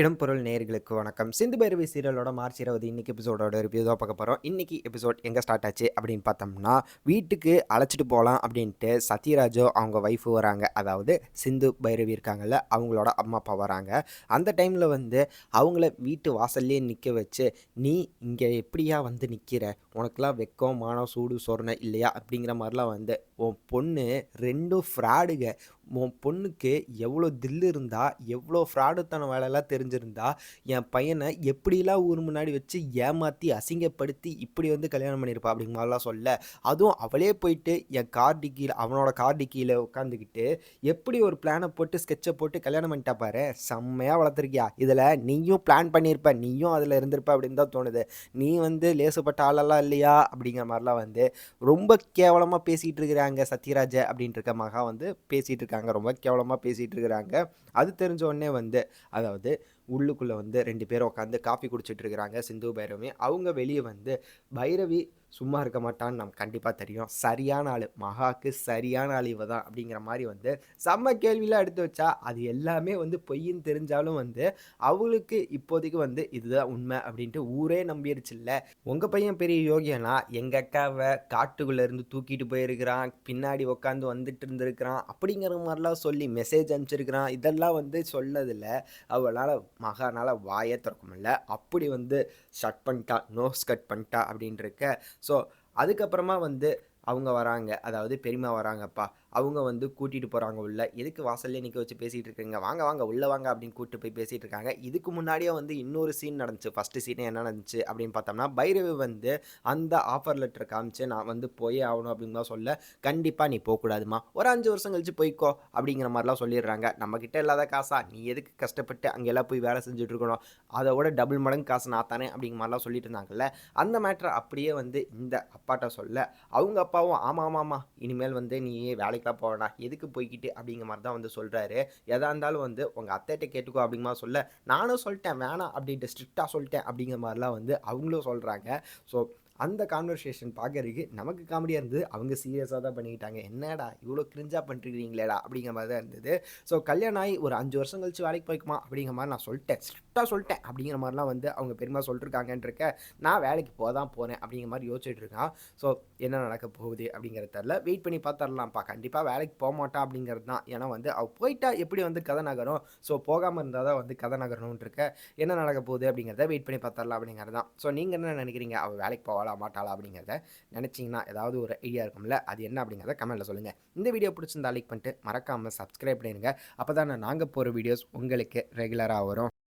இடம்பொருள் நேர்களுக்கு வணக்கம். சிந்து பைரவி சீரியலோட மார்ச் இருபது இன்னைக்கு எபிசோடோட ரிவ்யூ தான் பார்க்க போகிறோம் இன்னைக்கு எபிசோட் எங்கே ஸ்டார்ட் ஆச்சு அப்படின்னு பார்த்தோம்னா வீட்டுக்கு அழைச்சிட்டு போகலாம் அப்படின்ட்டு சத்யராஜோ அவங்க ஒய்ஃபு வராங்க. அதாவது சிந்து பைரவி இருக்காங்கல்ல அவங்களோட அம்மா அப்பா வராங்க. அந்த டைமில் வந்து அவங்கள வீட்டு வாசல்லே நிற்க வச்சு நீ இங்கே எப்படியா வந்து நிற்கிற உனக்கெலாம் வெக்கம் மானம் சூடு சொரணை இல்லையா? அப்படிங்கிற மாதிரிலாம் வந்து உன் பொண்ணு ரெண்டும் ஃப்ராடுக. உன் பொண்ணுக்கு எவ்வளோ தில்லு இருந்தா எவ்வளோ ஃப்ராடுத்தன வேலையெல்லாம் தெரிஞ்சிருந்தா என் பையனை எப்படிலாம் ஊர் முன்னாடி வச்சு ஏமாற்றி அசிங்கப்படுத்தி இப்படி வந்து கல்யாணம் பண்ணியிருப்பா அப்படிங்கிற மாதிரிலாம் சொல்ல. அதுவும் அவளே போயிட்டு என் கார் டிக்கியில் அவனோட கார் டிக்கியில் உட்காந்துக்கிட்டு எப்படி ஒரு பிளானை போட்டு ஸ்கெட்சை போட்டு கல்யாணம் பண்ணிட்டா பாரு. செம்மையாக வளர்த்துருக்கியா. இதில் நீயும் பிளான் பண்ணியிருப்ப நீயும் அதில் இருந்திருப்ப அப்படின்னு தான் தோணுது. நீ வந்து லேசுப்பட்ட ஆளெல்லாம் இல்லையா அப்படிங்கிற மாதிரிலாம் வந்து ரொம்ப கேவலமாக பேசிகிட்டு இருக்கிறாங்க. சத்யராஜ அப்படின்ட்டு இருக்க மகா வந்து பேசிகிட்டு இருக்காங்க ரொம்ப கேவலமாக பேசிகிட்டு இருக்கிறாங்க அது தெரிஞ்ச உடனே வந்து அதாவது உள்ளுக்குள்ளே வந்து ரெண்டு பேரும் உட்காந்து காஃபி குடிச்சிட்டு இருக்கிறாங்க சிந்து பைரவி. அவங்க வெளியே வந்து பைரவி சும்மா இருக்க மாட்டான்னு நமக்கு கண்டிப்பாக தெரியும். சரியான ஆள். மகாக்கு சரியான ஆள் இவ தான். அப்படிங்கிற மாதிரி வந்து செம்ம கேள்வியெலாம் எடுத்து வச்சா அது எல்லாமே வந்து பொய்ன்னு தெரிஞ்சாலும் வந்து அவளுக்கு இப்போதைக்கு வந்து இதுதான் உண்மை அப்படின்ட்டு ஊரே நம்பிடுச்சு இல்லை உங்கள் பையன் பெரிய யோகியனா? எங்கள் அக்காவை காட்டுக்குள்ளே இருந்து தூக்கிட்டு போயிருக்கிறான் பின்னாடி உட்காந்து வந்துட்டு இருந்திருக்கிறான் அப்படிங்கிற மாதிரிலாம் சொல்லி மெசேஜ் அனுப்பிச்சிருக்கிறான். இதெல்லாம் வந்து சொன்னதில்லை அவளால் மகானால் வாயே திறக்க முடியல. அப்படி வந்து ஷட் பண்ணிட்டா நோஸ் கட் பண்ணிட்டா அப்படின்ட்டு இருக்க. ஸோ அதுக்கப்புறமா வந்து அவங்க வராங்க. அதாவது பெரியம்மா வராங்கப்பா. அவங்க வந்து கூட்டிகிட்டு போகிறாங்க உள்ள. எதுக்கு வாசல்லே நிற்க வச்சு பேசிகிட்டு இருக்கீங்க? வாங்க வாங்க உள்ளே வாங்க அப்படின்னு கூப்பிட்டு போய் பேசிகிட்டு இருக்காங்க. இதுக்கு முன்னாடியே வந்து இன்னொரு சீன் நடந்துச்சு. ஃபஸ்ட்டு சீனே என்ன நடந்துச்சு அப்படின்னு பார்த்தோம்னா பைரவி வந்து அந்த ஆஃபர் லெட்டர் காமிச்சு நான் வந்து போயே ஆகணும் அப்படின்னு தான் சொல்ல கண்டிப்பாக நீ போகக்கூடாதுமா ஒரு அஞ்சு வருஷம் கழிச்சு போய்க்கோ அப்படிங்கிற மாதிரிலாம் சொல்லிடுறாங்க. நம்மக்கிட்ட இல்லாத காசா? நீ எதுக்கு கஷ்டப்பட்டு அங்கெல்லாம் போய் வேலை செஞ்சுட்டு இருக்கணும்? அதை விட டபுள் மடங்கு காசு நான் தானே அப்படிங்கிற மாதிரிலாம் சொல்லிட்டு இருந்தாங்கல்ல. அந்த மேட்ரை அப்படியே வந்து இந்த அப்பாட்ட சொல்ல அவங்க அப்பாவும் ஆமாம் ஆமாம் இனிமேல் வந்து நீ தான் போவேடா எதுக்கு போய்க்கிட்டு அப்படிங்கிற மாதிரி தான் வந்து சொல்கிறாரு எதாக இருந்தாலும் வந்து உங்கள் அத்தைகிட்ட கேட்டுக்கோ அப்படிங்கிற சொல்ல. நானும் சொல்லிட்டேன் வேணாம் அப்படின்ட்டு ஸ்ட்ரிக்டாக சொல்லிட்டேன் அப்படிங்கிற மாதிரிலாம் வந்து அவங்களும் சொல்கிறாங்க ஸோ அந்த கான்வர்சேஷன் பார்க்கறதுக்கு நமக்கு காமெடியாக இருந்தது. அவங்க சீரியஸாக தான் பண்ணிக்கிட்டாங்க. என்னடா இவ்வளோ கிரிஞ்சாக பண்ணிருக்கீங்களேடா அப்படிங்கிற மாதிரி தான் இருந்தது. ஸோ கல்யாணம் ஆகி ஒரு அஞ்சு வருஷம் கழிச்சு வேலைக்கு போய்க்குமா அப்படிங்கிற மாதிரி நான் சொல்லிட்டேன். ஸ்ட்ரிக்டாக சொல்லிட்டேன். அப்படிங்கிற மாதிரிலாம் வந்து அவங்க பெருமா சொல்லிட்டுருக்காங்கன்றிருக்க நான் வேலைக்கு போக தான் போகிறேன் அப்படிங்கிற மாதிரி யோசிச்சுட்டு இருக்கான். ஸோ என்ன நடக்க போகுது அப்படிங்கிறது தெரில வெயிட் பண்ணி பார்த்துடலாம்ப்பா கண்டிப்பாக வேலைக்கு போக மாட்டா அப்படிங்கிறது தான். ஏன்னா வந்து அவள் போயிட்டா எப்படி வந்து கதை நகரும்? ஸோ போகாமல் இருந்தால் தான் வந்து கதை நகரணும்னு இருக்க என்ன நடக்க போகுது அப்படிங்கிறத வெயிட் பண்ணி பார்த்துடலாம் அப்படிங்கிறது தான். ஸோ நீங்கள் என்ன நினைக்கிறீங்க? அவள் வேலைக்கு போகலாம் மாட்டாளா அப்படிங்கிறத நினச்சிங்கன்னா ஏதாவது ஒரு ஐடியா இருக்கும்ல அது என்ன அப்படிங்கிறத கமெண்ட்டில் சொல்லுங்கள் இந்த வீடியோ பிடிச்சிருந்தா லைக் பண்ணிட்டு மறக்காமல் சப்ஸ்கிரைப் பண்ணிடுங்க. அப்போ தான் நாங்கள் போகிற வீடியோஸ் உங்களுக்கு ரெகுலராக வரும்.